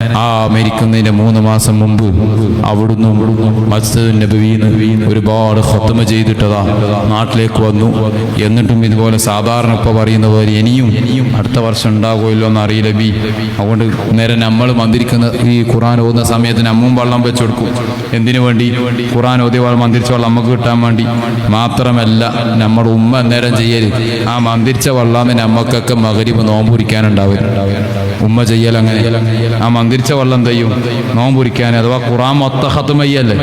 ആ മരിക്കുന്നതിന്റെ മൂന്ന് മാസം മുമ്പ് അവിടുന്ന് മസ്ജിദ് നബീന്ന് ഒരുപാട് ഹൊത്തമ ചെയ്തിട്ടതാ നാട്ടിലേക്ക് വന്നു. എന്നിട്ടും ഇതുപോലെ സാധാരണ ഇപ്പൊ പറയുന്ന പോലെ ഇനിയും അടുത്ത വർഷം ഉണ്ടാകുമല്ലോ എന്ന് അറിയില്ല ബി. അതുകൊണ്ട് നേരെ നമ്മൾ മന്ദിരിക്കുന്ന ഈ ഖുറാൻ ഓതുന്ന സമയത്തിന് അമ്മും വള്ളം വെച്ചു കൊടുക്കും എന്തിനു വേണ്ടി? ഖുറാൻ ഓതിയ മന്ദിരിച്ച വെള്ളം നമുക്ക് കിട്ടാൻ വേണ്ടി. മാത്രമല്ല നമ്മൾ ഉമ്മ നേരം ചെയ്യൽ. ആ മന്ദിരിച്ച വെള്ളം നമ്മക്കൊക്കെ മകരിവ് നോമ്പുരിക്കാനുണ്ടാവും ഉമ്മ ചെയ്യൽ അങ്ങനെ. ആ മന്ദിരിച്ച വെള്ളം തെയ്യും. നോമ്പുരിക്കാൻ അഥവാ ഖുറാൻ മൊത്ത ഹത്തുമയ്യല്ലേ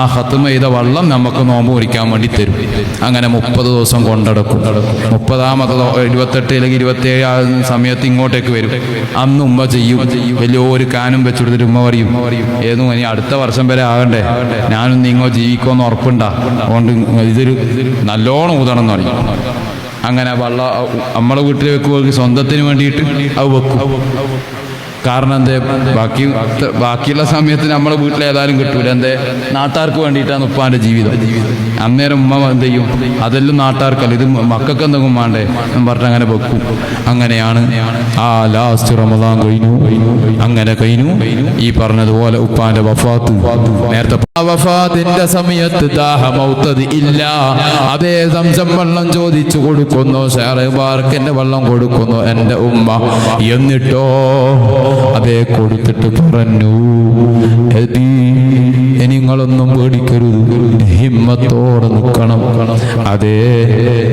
ആ ഹത്തുമ ചെയ്ത വെള്ളം നമുക്ക് നോമ്പ് മുറിക്കാൻ വേണ്ടി തരും. അങ്ങനെ മുപ്പത് ദിവസം കൊണ്ടടക്കും. മുപ്പതാമത് ഇരുപത്തെട്ട് അല്ലെങ്കിൽ ഇരുപത്തേഴ് ആ സമയത്ത് ഇങ്ങോട്ടേക്ക് വരും. അന്ന് ഉമ്മ ചെയ്യും. വലിയൊരു കാനും വെച്ചെടുത്തിട്ട് ഉമ്മ പറയും ഏതും ഇനി അടുത്ത വർഷം വരെ ആകണ്ടേ? ഞാനും നിങ്ങോ ജീവിക്കുമെന്ന് ഉറപ്പുണ്ടാ. അതുകൊണ്ട് ഇതൊരു നല്ലോണം ഊതണം എന്ന് പറയും. അങ്ങനെ വള്ള നമ്മളെ വീട്ടിൽ വെക്കുമ്പോൾ സ്വന്തത്തിന് വേണ്ടിയിട്ട് അത് വെക്കും. കാരണം എന്തേ ബാക്കി ബാക്കിയുള്ള സമയത്ത് നമ്മളെ വീട്ടിൽ ഏതായാലും കിട്ടൂല. എന്തേ നാട്ടാർക്ക് വേണ്ടിയിട്ടാണ് ഉപ്പാന്റെ ജീവിതം. അന്നേരം ഉമ്മ എന്ത് ചെയ്യും അതെല്ലാം നാട്ടാർക്കല്ല. ഇത് മക്കൾക്ക് എന്തെങ്കിലും വേണ്ടേ? എന്ന് പറഞ്ഞിട്ട് അങ്ങനെ വെക്കും. അങ്ങനെയാണ്. ആ ലാസ്റ്റ് റമദാൻ കഴിഞ്ഞു. അങ്ങനെ കഴിഞ്ഞു. ഈ പറഞ്ഞതുപോലെ ഉപ്പാന്റെ വഫാത്ത്. നേരത്തെ വഫാത്തിന്റെ സമയത്ത് ദാഹമൗത്തത് ഇല്ല. അതേ സംസം വെള്ളം ചോദിച്ചു കൊടുക്കുന്നു. ഷെയർബാർക്കിന്റെ വെള്ളം കൊടുക്കുന്നു എന്റെ ഉമ്മ. എന്നിട്ടോ അതേ കൊടുത്തിട്ട് പറഞ്ഞു "എടീ, ഇനി നിങ്ങളൊന്നും പേടിക്കരുത്. ഹിമ്മത്തോടെ നിൽക്കണം. അതേ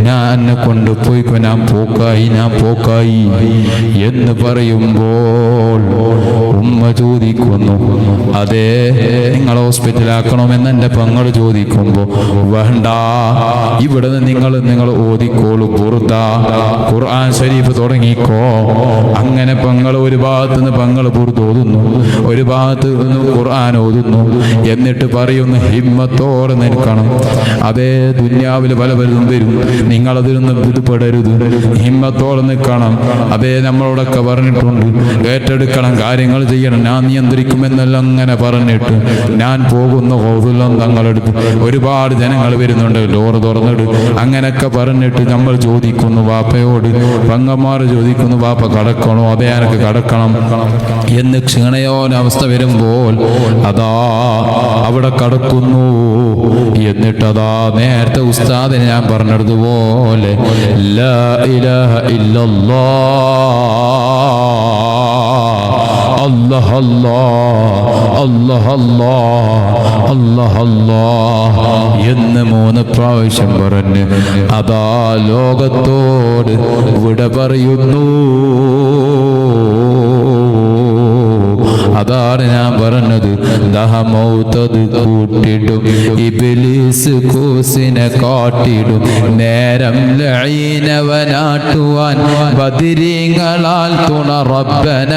ഞാൻ എന്നെ കൊണ്ടുപോയിക്കോ ഞാൻ പോക്കായി ഞാൻ പോക്കായി എന്ന് പറയുമ്പോൾ ഉമ്മ ചോദിക്കുന്നു. അതേ നിങ്ങൾ ഹോസ്പിറ്റലാക്കണമെന്ന് എന്റെ പെങ്ങൾ ചോദിക്കുമ്പോൾ വേണ്ട ഇവിടെ നിന്ന് നിങ്ങൾ നിങ്ങൾ ഓതിക്കോളൂ പുറത്ത ഖുർആൻ ഷരീഫ് തുടങ്ങിക്കോ. അങ്ങനെ പെങ്ങൾ ഒരു ഭാഗത്ത് നിന്ന് പെങ്ങൾ പുറത്തോതുന്നു ഒരു ഭാഗത്ത് നിന്ന് ഖുർആൻ ഓതുന്നു എന്നിട്ട് പറയുന്നു ഹിമ്മത്തോടെ നിൽക്കണം. അതേ ദുന്യാവിൽ പല പലതും വരും നിന്ന് വിധപ്പെടരുത് ഹിമ്മത്തോടെ നിൽക്കണം. അതേ നമ്മളോടൊക്കെ പറഞ്ഞിട്ടുണ്ട്. ഏറ്റെടുക്കണം. കാര്യങ്ങൾ ചെയ്യണം. ഞാൻ നിയന്ത്രിക്കുമെന്നെല്ലാം അങ്ങനെ പറഞ്ഞിട്ട് ഞാൻ പോകുന്ന ഹോസുല്ലാം തങ്ങളെടുത്ത് ഒരുപാട് ജനങ്ങൾ വരുന്നുണ്ട്. ഡോറ് തുറന്നിട്ട് അങ്ങനെയൊക്കെ പറഞ്ഞിട്ട് നമ്മൾ ചോദിക്കുന്നു വാപ്പയോട് പങ്കന്മാർ ചോദിക്കുന്നു വാപ്പ കടക്കണോ? അതേ എനക്ക് കടക്കണം? എന്ന് ക്ഷീണയോനവസ്ഥ വരുമ്പോൾ അതാ അവിടെ കടക്കുന്നു. എന്നിട്ടതാ നേരത്തെ ഉസ്താദിന് ഞാൻ പറഞ്ഞതുപോലെ എന്ന് മൂന്ന് പ്രാവശ്യം പറഞ്ഞ് അതാ ലോകത്തോട് വിട പറയുന്നു. കൂസിനെ കാട്ടിടും. നേരം ലൈനവനാട്ടുവാൻ ബദിരീങ്ങളാൽ തുണ റബ്ബന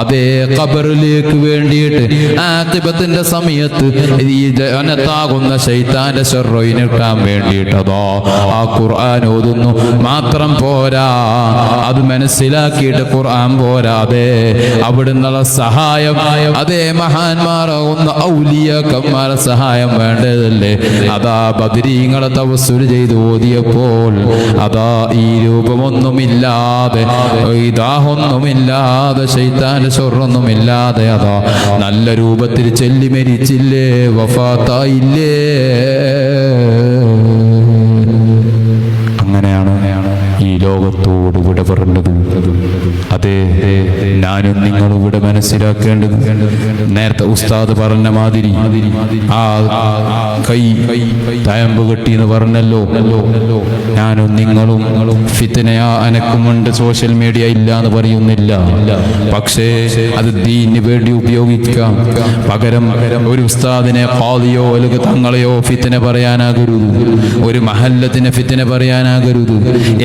അതേ ഖബറിലേക്ക് വേണ്ടിയിട്ട് ആത്തിബത്തിന്റെ സമയത്ത് ഈ ജനത്താകുന്ന ശൈത്താന്റെ ഷെറോയിനിട്ടാൻ വേണ്ടിയിട്ടതോ. ആ ഖുർആൻ ഓതുന്നു. മാത്രം പോരാ. അത് മനസ്സിലാക്കിയിട്ട് ഖുർആൻ പോരാതെ. അവിടുന്നുള്ള സഹായം അതേ മഹാന്മാരാകുന്ന ഔലിയക്കന്മാരെ സഹായം വേണ്ടതല്ലേ? അതാ ബദരീങ്ങളെ തവസ്സുൽ ചെയ്ത് ഓതിയപ്പോൾ അതാ ഈ രൂപമൊന്നുമില്ലാതെ ദാഹൊന്നുമില്ലാതെ ശൈത്താന്റെ ചൊറൊന്നുമില്ലാതെ അതാ നല്ല രൂപത്തിൽ ചെല്ലി മരിച്ചില്ലേ വഫാത്തായില്ലേ? ലോകത്തോട് വിട പറഞ്ഞത് അതെ ഞാനും നിങ്ങളും ഇവിടെ മനസ്സിലാക്കേണ്ടത് നേരത്തെ ഉസ്താദ് പറഞ്ഞ മാതിരി ആ കൈ തയമ്പ് കെട്ടി എന്ന് പറഞ്ഞല്ലോ. ഞാനും നിങ്ങളും ഫിത്തനയാ അനക്കുമുണ്ട് സോഷ്യൽ മീഡിയ ഇല്ല എന്ന് പറയുന്നില്ല. പക്ഷേ അത് ദീന് വേണ്ടി ഉപയോഗിക്കാം. പകരം ഒരു ഉസ്താദിനെ പാതിയോ അല്ലെങ്കിൽ തങ്ങളെയോ ഫിത്തന പറയാനാകരുത്. ഒരു മഹല്ലത്തിനെ ഫിത്തന പറയാനാകരുത്.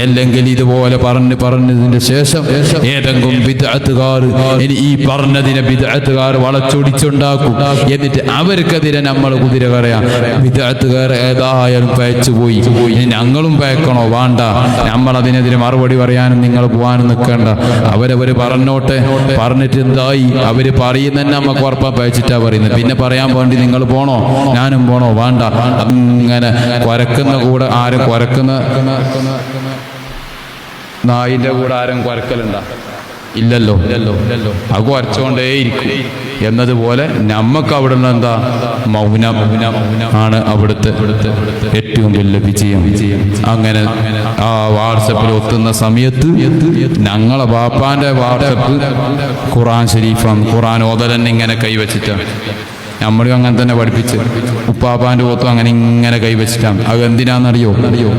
അല്ലെങ്കിൽ ഇതുപോലെ പറഞ്ഞ് പറഞ്ഞതിന് ശേഷം ഏതെങ്കിലും വിദഗ്ധകാർ ഇനി ഈ പറഞ്ഞതിനെ വിദഗ്ധകാർ വളച്ചൊടിച്ചുണ്ടാക്കും. എന്നിട്ട് അവർക്കെതിരെ നമ്മൾ കുതിര കറയാം വിദഗ്ധകാർ ഏതായാലും പയച്ചു പോയി. ഇനി ഞങ്ങളും പയക്കണോ? വേണ്ട. നമ്മൾ അതിനെതിരെ മറുപടി പറയാനും നിങ്ങൾ പോകാനും നിൽക്കേണ്ട. അവരവർ പറഞ്ഞോട്ടെ. പറഞ്ഞിട്ട്. എന്തായി? അവർ പറയുന്ന നമുക്ക് ഉറപ്പാ പയച്ചിട്ടാ പറയുന്നത്. പിന്നെ പറയാൻ വേണ്ടി നിങ്ങൾ പോണോ? ഞാനും പോണോ? വേണ്ട. അങ്ങനെ കുരക്കുന്ന കൂടെ ആരും കുരക്കുന്ന. നായിന്റെ കൂടാരം കുരക്കലുണ്ടോ ഇല്ലല്ലോ ഇല്ലല്ലോ ഇല്ലല്ലോ. അത് കുരച്ചുകൊണ്ടേയിരിക്കും എന്നതുപോലെ നമുക്ക് അവിടെ നിന്ന് എന്താ? മൗന ആണ് അവിടുത്തെ ഏറ്റവും വലിയ വിജയം. വിജയം അങ്ങനെ ആ വാട്സപ്പിൽ ഒത്തുന്ന സമയത്ത് ഞങ്ങളെ ബാപ്പാന്റെ വാട്സപ്പ് ഖുറാൻ ഷരീഫാണ്. ഖുറാൻ ഓതലൻ ഇങ്ങനെ കൈവച്ചിട്ടാണ്. നമ്മളും അങ്ങനെ തന്നെ പഠിപ്പിച്ച് ഉപ്പാപ്പാന്റെ ഓത്തും അങ്ങനെ ഇങ്ങനെ കൈവച്ചിട്ടാണ് അത് എന്തിനാണെന്നറിയോ? അറിയോ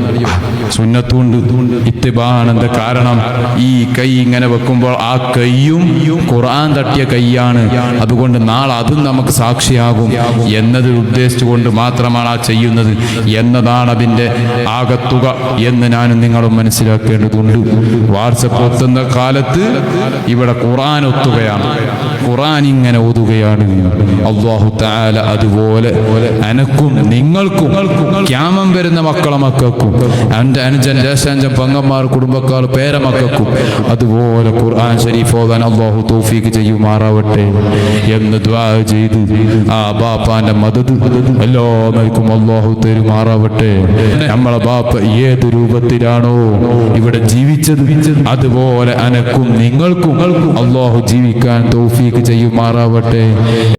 സുന്നത്തുണ്ട്. ഇത്തിബാണെന്ത് കാരണം ഈ കൈ ഇങ്ങനെ വെക്കുമ്പോൾ ആ കൈയും ഖുർആൻ തട്ടിയ കൈയാണ്. അതുകൊണ്ട് നാളെ അതും നമുക്ക് സാക്ഷിയാകും എന്നത് ഉദ്ദേശിച്ചുകൊണ്ട് മാത്രമാണ് ആ ചെയ്യുന്നത്. എന്നതാണ് അതിന്റെ ആകത്തുക എന്ന് ഞാനും നിങ്ങളും മനസ്സിലാക്കേണ്ടതുണ്ട്. വാട്സപ്പ് ഒത്തുന്ന കാലത്ത് ഇവിടെ ഖുർആൻ ഒത്തുകയാണ്. ഖുർആൻ ഇങ്ങനെ ഓതുകയാണ്. അള്ളാഹു താല അതുപോലെ അനക്കും നിങ്ങൾക്കും ക്യാമം വരുന്ന മക്കളെ മക്കൾക്കും എന്റെ അനുജൻ ജ്യേഷ്ഠാഞ്ചൻ പങ്കന്മാർ കുടുംബക്കാർ പേരമക്കൾക്കും അതുപോലെ ഖുർആൻ ഷരീഫ് ഓതാൻ അള്ളാഹു തോഫീക്ക് ചെയ്യുമാറാവട്ടെ എന്ന് ദ്വാ ചെയ്ത് ആ ബാപ്പാന്റെ മദത് എല്ലാ നൽകും അള്ളാഹു തരുമാറാവട്ടെ. നമ്മളെ ബാപ്പ ഏത് രൂപത്തിലാണോ ഇവിടെ ജീവിച്ചത് അതുപോലെ അനക്കും നിങ്ങൾക്കും അള്ളാഹു ജീവിക്കാൻ തോഫീക്ക് ചെയ്യുമാറാവട്ടെ.